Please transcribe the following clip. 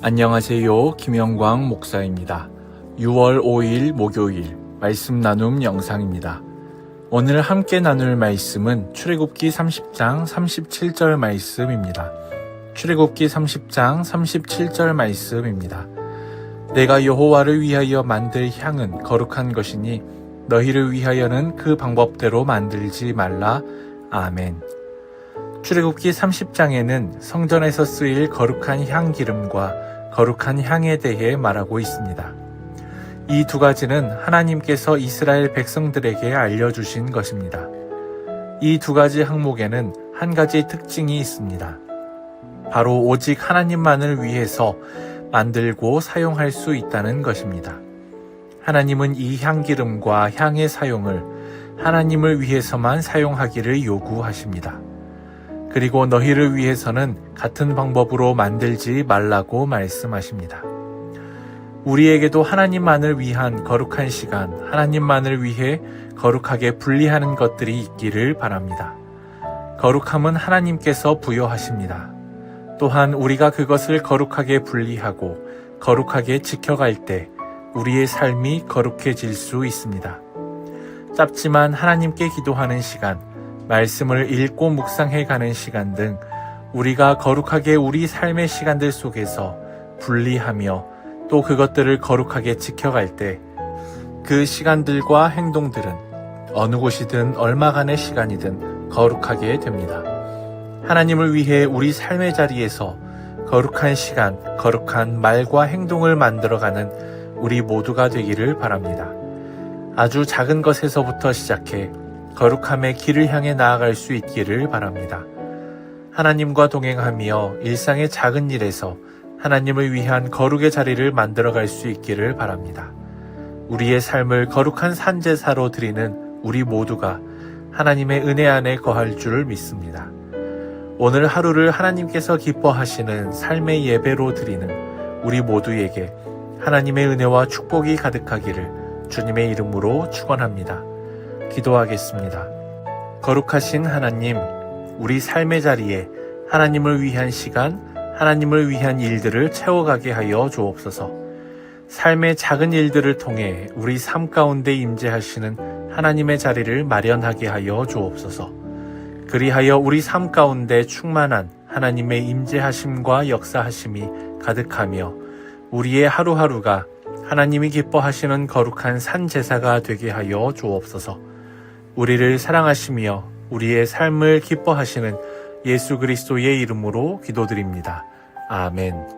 안녕하세요. 김영광 목사입니다. 6월 5일 목요일 말씀 나눔 영상입니다. 오늘 함께 나눌 말씀은 출애굽기 30장 37절 말씀입니다. 출애굽기 30장 37절 말씀입니다. 내가 여호와를 위하여 만들 향은 거룩한 것이니 너희를 위하여는 그 방법대로 만들지 말라. 아멘. 출애굽기 30장에는 성전에서 쓰일 거룩한 향 기름과 거룩한 향에 대해 말하고 있습니다. 이 두 가지는 하나님께서 이스라엘 백성들에게 알려주신 것입니다. 이 두 가지 항목에는 한 가지 특징이 있습니다. 바로 오직 하나님만을 위해서 만들고 사용할 수 있다는 것입니다. 하나님은 이 향기름과 향의 사용을 하나님을 위해서만 사용하기를 요구하십니다. 그리고 너희를 위해서는 같은 방법으로 만들지 말라고 말씀하십니다. 우리에게도 하나님만을 위한 거룩한 시간, 하나님만을 위해 거룩하게 분리하는 것들이 있기를 바랍니다. 거룩함은 하나님께서 부여하십니다. 또한 우리가 그것을 거룩하게 분리하고 거룩하게 지켜갈 때 우리의 삶이 거룩해질 수 있습니다. 짧지만 하나님께 기도하는 시간, 말씀을 읽고 묵상해 가는 시간 등 우리가 거룩하게 우리 삶의 시간들 속에서 분리하며 또 그것들을 거룩하게 지켜갈 때 그 시간들과 행동들은 어느 곳이든 얼마간의 시간이든 거룩하게 됩니다. 하나님을 위해 우리 삶의 자리에서 거룩한 시간, 거룩한 말과 행동을 만들어가는 우리 모두가 되기를 바랍니다. 아주 작은 것에서부터 시작해 거룩함의 길을 향해 나아갈 수 있기를 바랍니다. 하나님과 동행하며 일상의 작은 일에서 하나님을 위한 거룩의 자리를 만들어갈 수 있기를 바랍니다. 우리의 삶을 거룩한 산제사로 드리는 우리 모두가 하나님의 은혜 안에 거할 줄을 믿습니다. 오늘 하루를 하나님께서 기뻐하시는 삶의 예배로 드리는 우리 모두에게 하나님의 은혜와 축복이 가득하기를 주님의 이름으로 축원합니다. 기도하겠습니다. 거룩하신 하나님, 우리 삶의 자리에 하나님을 위한 시간, 하나님을 위한 일들을 채워가게 하여 주옵소서. 삶의 작은 일들을 통해 우리 삶 가운데 임재하시는 하나님의 자리를 마련하게 하여 주옵소서. 그리하여 우리 삶 가운데 충만한 하나님의 임재하심과 역사하심이 가득하며 우리의 하루하루가 하나님이 기뻐하시는 거룩한 산 제사가 되게 하여 주옵소서. 우리를 사랑하시며 우리의 삶을 기뻐하시는 예수 그리스도의 이름으로 기도드립니다. 아멘.